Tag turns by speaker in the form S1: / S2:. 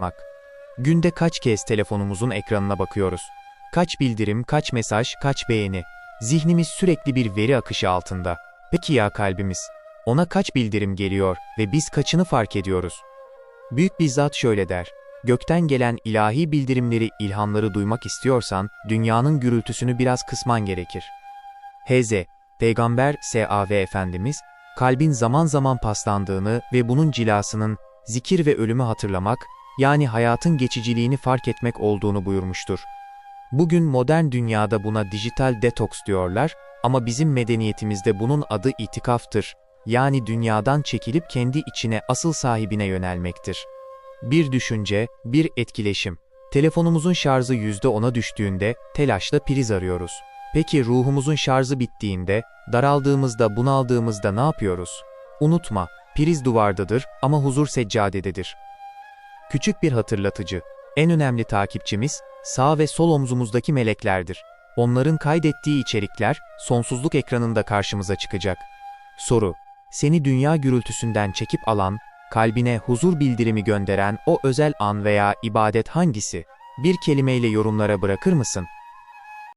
S1: Mak. Günde kaç kez telefonumuzun ekranına bakıyoruz? Kaç bildirim, kaç mesaj, kaç beğeni? Zihnimiz sürekli bir veri akışı altında. Peki ya kalbimiz? Ona kaç bildirim geliyor ve biz kaçını fark ediyoruz? Büyük bir zat şöyle der. Gökten gelen ilahi bildirimleri, ilhamları duymak istiyorsan, dünyanın gürültüsünü biraz kısman gerekir. H.Z. Peygamber S.A.V. Efendimiz, kalbin zaman zaman paslandığını ve bunun cilasının zikir ve ölümü hatırlamak, yani hayatın geçiciliğini fark etmek olduğunu buyurmuştur. Bugün modern dünyada buna dijital detoks diyorlar ama bizim medeniyetimizde bunun adı itikaftır. Yani dünyadan çekilip kendi içine asıl sahibine yönelmektir. Bir düşünce, bir etkileşim. Telefonumuzun şarjı %10'a düştüğünde telaşla priz arıyoruz. Peki ruhumuzun şarjı bittiğinde, daraldığımızda, bunaldığımızda ne yapıyoruz? Unutma, priz duvardadır ama huzur seccadededir. Küçük bir hatırlatıcı. En önemli takipçimiz, sağ ve sol omzumuzdaki meleklerdir. Onların kaydettiği içerikler, sonsuzluk ekranında karşımıza çıkacak. Soru, seni dünya gürültüsünden çekip alan, kalbine huzur bildirimi gönderen o özel an veya ibadet hangisi? Bir kelimeyle yorumlara bırakır mısın?